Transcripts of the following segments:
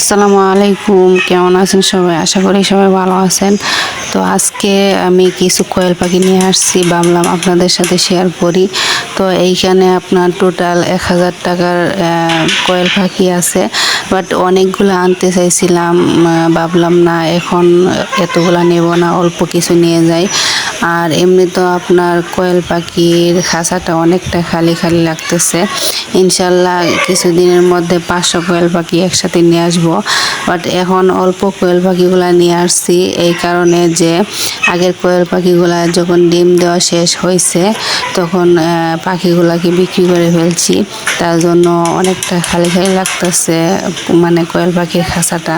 আসসালামু আলাইকুম। কেমন আছেন সবাই? আশা করি সবাই ভালো আছেন। তো আজকে আমি কিছু কোয়েল পাখি নিয়ে আসছি, ভাবলাম আপনাদের সাথে শেয়ার করি। তো এইখানে আপনার টোটাল এক হাজার টাকার কোয়েল পাখি আছে। বাট অনেকগুলো আনতে চাইছিলাম ভাবলাম না, এখন এতগুলা নেব না, অল্প কিছু নিয়ে যাই। আর এমনি তো আপনার কোয়েল পাখির খাঁচাটা অনেকটা খালি খালি লাগতেছে। ইনশাল্লাহ কিছুদিনের মধ্যে পাঁচশো কোয়েল পাখি একসাথে নিয়ে আসব। বাট এখন অল্প কোয়েল পাখিগুলা নিয়ে আসছি, এই কারণে যে আগের কোয়েল পাখিগুলা যখন ডিম দেওয়া শেষ হয়েছে, তখন পাখিগুলাকে বিক্রি করে ফেলছি। তার জন্য অনেকটা খালি খালি লাগতেছে মানে কোয়েল পাখির খাঁচাটা।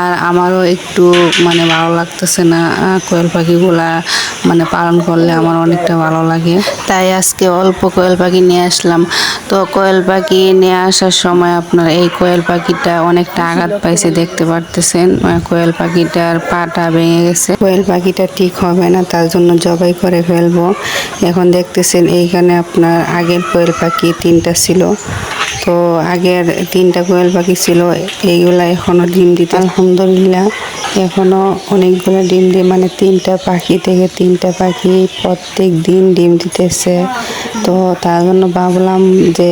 আর আমারও একটু মানে ভালো লাগতেছে না কোয়েল পাখিগুলা মানে পালন করলে আমার অনেকটা ভালো লাগে। তাই আজকে অল্প কোয়েল পাখি নিয়ে আসলাম। তো কোয়েল পাখি নিয়ে আসার সময় আপনার এই কোয়েল পাখিটা অনেকটা আঘাত পাইছে, দেখতে পারতেছেন। কোয়েল পাখিটার পাটা ভেঙে গেছে। কোয়েল পাখিটা ঠিক হবে না, তার জন্য জবাই করে ফেলব। এখন দেখতেছেন এইখানে আপনার আগের কোয়েল পাখি তিনটা ছিল। তো আগের তিনটা কোয়েল পাখি ছিল, এইগুলা এখনও ডিম দিতে আলহামদুলিল্লাহ, এখনও অনেকগুলো ডিম দিয়ে মানে তিনটা পাখি থেকে তিনটা পাখি প্রত্যেক দিন ডিম দিতেছে। তো তার জন্য ভাবলাম যে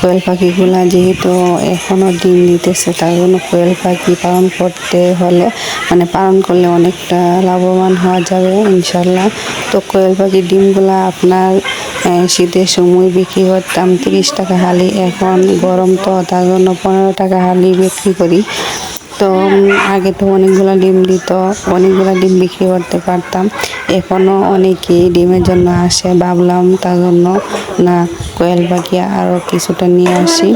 কোয়েল পাখিগুলা যেহেতু এখনও ডিম দিতেছে, তার জন্য কোয়েল পাখি পালন করতে হলে মানে পালন করলে অনেকটা লাভবান হওয়া যাবে ইনশাল্লাহ তো কোয়েল পাখির ডিমগুলা আপনার শীতের সময় বিক্রি করতাম তিরিশ টাকা হালি। এখন গরম তো, তার জন্য পনেরো টাকা হালি বিক্রি করি। তো আগে তো অনেকগুলো ডিম দিত, অনেকগুলো ডিম বিক্রি করতে পারতাম। এখনও অনেকেই ডিমের জন্য আসে, ভাবলাম তার জন্য না, কোয়েল পাখি আরও কিছুটা নিয়ে আসি।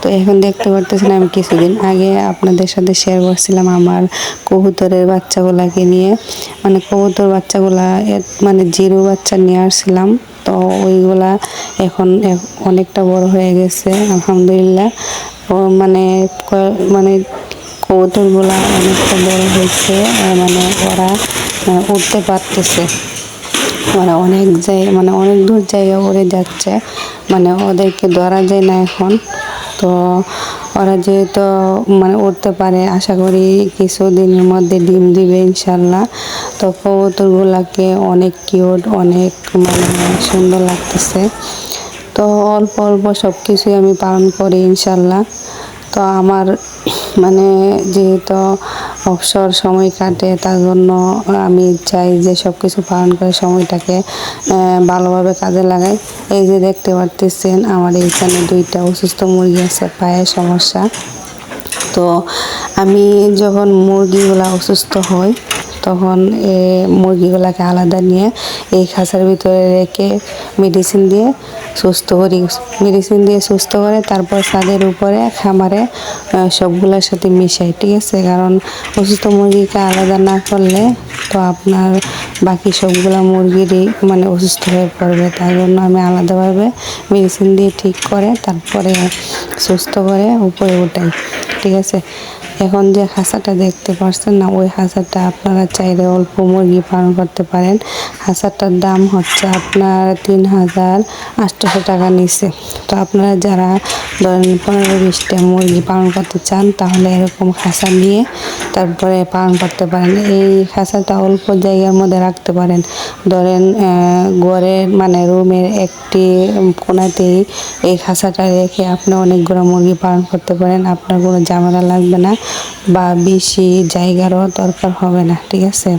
তো এখন দেখতে পারতেছেন আমি কিছুদিন আগে আপনাদের সাথে শেয়ার করছিলাম আমার কবুতরের বাচ্চাগুলাকে নিয়ে। মানে কবুতর বাচ্চাগুলা মানে জিরো বাচ্চা নিয়ে আসছিলাম। তো ওইগুলা এখন অনেকটা বড় হয়ে গেছে, আলহামদুলিল্লাহ। ও মানে মানে কবুতরগুলা অনেকটা বড় হয়েছে মানে ওরা উঠতে পারতেছে। মানে অনেক জায়গা মানে অনেক দূর জায়গা উড়ে যাচ্ছে মানে ওদেরকে ধরা যায় না এখন। তো ওরা যেহেতু মানে উঠতে পারে, আশা করি কিছু দিনের মধ্যে ডিম দিবে ইনশাল্লাহ। তো কবুতরগুলাকে অনেক কিউট অনেক মানে সুন্দর লাগতেছে। তো অল্প অল্প সব কিছুই আমি পালন করি ইনশাল্লাহ। তো আমার মানে যেহেতু অবসর সময় কাটে, তার জন্য আমি চাই যে সব কিছু পালন করে সময়টাকে ভালোভাবে কাজে লাগাই। এই যে দেখতে পারতেছেন, আমার এইখানে দুইটা অসুস্থ মুরগি আছে, পায়ের সমস্যা। তো আমি যখন মুরগিগুলা অসুস্থ হয় তখন এ মুরগিগুলাকে আলাদা নিয়ে এই খাঁচার ভিতরে রেখে মেডিসিন দিয়ে সুস্থ করি মেডিসিন দিয়ে সুস্থ করে তারপর ছাদের উপরে, খামারে সবগুলোর সাথে মিশাই ঠিক আছে? কারণ অসুস্থ মুরগিকে আলাদা না করলে তো আপনার বাকি সবগুলা মুরগিরই মানে অসুস্থ হয়ে পড়বে। তার জন্য আমি আলাদাভাবে মেডিসিন দিয়ে ঠিক করে তারপরে সুস্থ করে উপরে উঠাই, ঠিক আছে? এখন যে হাসাটা দেখতে পাচ্ছেন না, ওই হাসাটা আপনারা চাইলে অল্প মুরগি পালন করতে পারেন। হাসাটার দাম হচ্ছে আপনার তিন হাজার আটশোশো টাকা নিচে তো আপনারা যারা ধরেন পনেরো বিশটা মুরগি পালন করতে চান, তাহলে এরকম খাঁচা নিয়ে তারপরে পালন করতে পারেন। এই খাঁচাটা অল্প জায়গার মধ্যে রাখতে পারেন। ধরেন ঘরের মানে রুমের একটি কোনাতেই এই খাঁচাটা রেখে আপনি অনেকগুলো মুরগি পালন করতে পারেন। আপনার কোনো ঝামেলা লাগবে না বা বেশি জায়গারও দরকার হবে না, ঠিক আছে?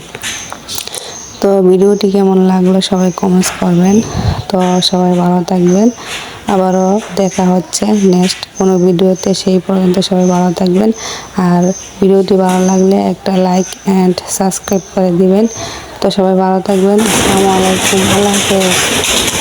তো ভিডিওটি কেমন লাগল সবাই কমেন্টস করবেন। তো সবাই ভালো থাকবেন। আবারও দেখা হচ্ছে নেক্সট কোনো ভিডিওতে, সেই পর্যন্ত সবাই ভালো থাকবেন। আর ভিডিওটি ভালো লাগলে একটা লাইক অ্যান্ড সাবস্ক্রাইব করে দিবেন। তো সবাই ভালো থাকবেন। আসসালামু আলাইকুম। আল্লাহ হাফেজ।